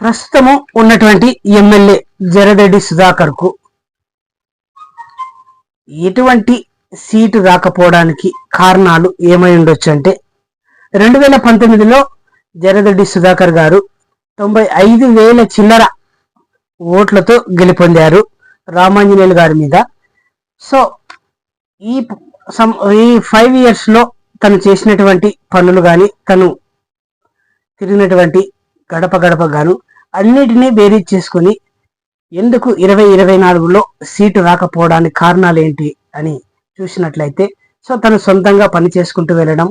ప్రస్తుతము ఉన్నటువంటి ఎమ్మెల్యే జరదెడ్డి సుధాకర్కు ఎటువంటి సీటు రాకపోవడానికి కారణాలు ఏమై ఉండొచ్చు అంటే రెండు వేల పంతొమ్మిదిలో జరదెడ్డి సుధాకర్ గారు తొంభై ఐదు వేల చిల్లర ఓట్లతో గెలుపొందారు రామాంజనేయులు గారి మీద. సో ఈ ఈ ఫైవ్ ఇయర్స్లో తను చేసినటువంటి పనులు కానీ తను తిరిగినటువంటి గడప గడప గాను అన్నిటినీ బేరీజ్ చేసుకుని ఎందుకు ఇరవై ఇరవై నాలుగులో సీటు రాకపోవడానికి కారణాలు ఏంటి అని చూసినట్లయితే సో తను సొంతంగా పని చేసుకుంటూ వెళ్ళడం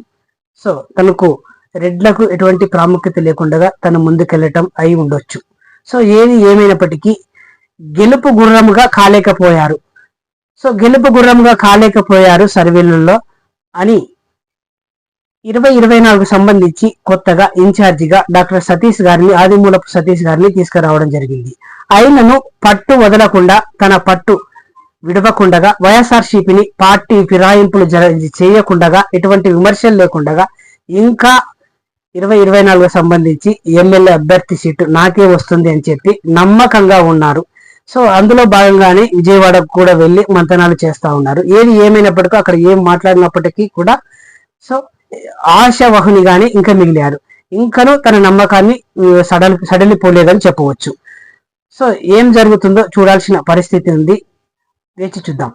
సో తనకు రెడ్లకు ఎటువంటి ప్రాముఖ్యత లేకుండా తను ముందుకెళ్ళటం అయి ఉండొచ్చు. సో ఏది ఏమైనప్పటికీ గెలుపు గుర్రముగా కాలేకపోయారు. సో గెలుపు గుర్రముగా కాలేకపోయారు సర్వేలలో అని ఇరవై ఇరవై నాలుగు సంబంధించి కొత్తగా ఇన్ఛార్జిగా డాక్టర్ సతీష్ గారిని ఆదిమూలపు సతీష్ గారిని తీసుకురావడం జరిగింది. ఆయనను పట్టు వదలకుండా తన పట్టు విడవకుండగా వైఎస్ఆర్సీపీని పార్టీ ఫిరాయింపులు జర చేయకుండగా ఎటువంటి విమర్శలు లేకుండగా ఇంకా ఇరవై ఇరవై నాలుగు సంబంధించి ఎమ్మెల్యే అభ్యర్థి సీటు నాకే వస్తుంది అని చెప్పి నమ్మకంగా ఉన్నారు. సో అందులో భాగంగానే విజయవాడకు కూడా వెళ్ళి మంతనాలు చేస్తా ఉన్నారు. ఏది ఏమైనప్పటికీ అక్కడ ఏం మాట్లాడినప్పటికీ కూడా సో ఆశావహునిగానే ఇంకా మిగిలారు. ఇంకను తన నమ్మకాన్ని ఉ, సడలి సడలిపోలేదని చెప్పవచ్చు. సో ఏం జరుగుతుందో చూడాల్సిన పరిస్థితి ఉంది. వేచి చూద్దాం.